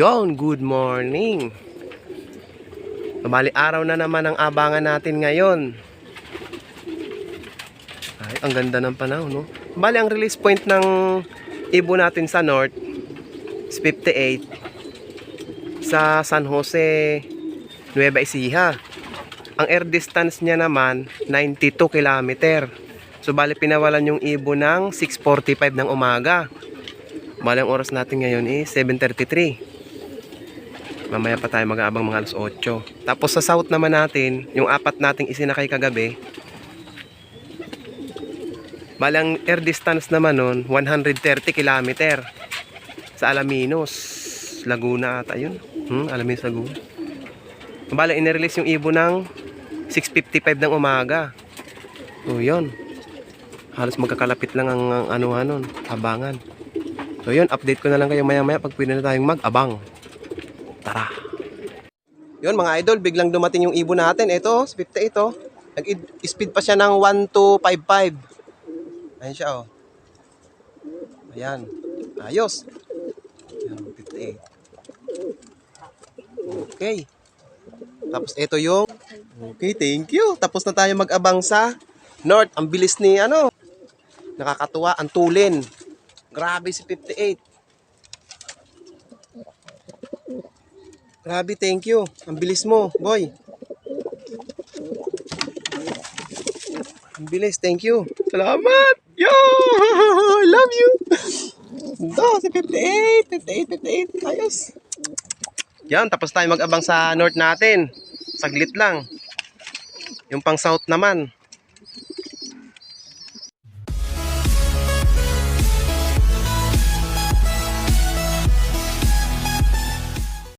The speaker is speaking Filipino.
Yon, good morning. Bali araw na naman ang abangan natin ngayon. Ay, ang ganda ng panahon, no? Bali ang release point ng ibo natin sa north is 58 sa San Jose, Nueva Ecija. Ang air distance niya naman 92 kilometer. So bali pinawalan yung ibo ng 6:45 ng umaga. Bali ang oras natin ngayon is 7:33. Mamaya pa tayo mag-aabang mga alas 8. Tapos sa south naman natin, yung apat nating isinakay kagabi, Balang air distance naman nun, 130 kilometer sa Alaminos, Laguna ata yun. Hmm, Alaminos, Laguna. Bala, inirelease yung ibo ng 6.55 ng umaga. So, yun. Halos magkakalapit lang ang, ang ano nun, abangan. So, yun, update ko na lang kayo maya-maya pag pwede na tayong mag-abang. Tara! Yun, mga idol, biglang dumating yung ibo natin. Ito, 58 ito. Nag-speed pa siya ng 1255. Ayan siya, oh. Ayan. Ayos. Ayan, 58. Okay. Tapos ito yung Okay, thank you. Tapos na tayo mag-abang sa North. Ang bilis ni ano. Nakakatuwa ang tulin. Grabe si 58. Grabe, thank you. Ang bilis mo, boy. Ang bilis, thank you. Salamat! Yo! I love you! Ito, si 58, 58, 58. Ayos. Yan, tapos tayo mag-abang sa north natin. Saglit lang. Yung pang south naman.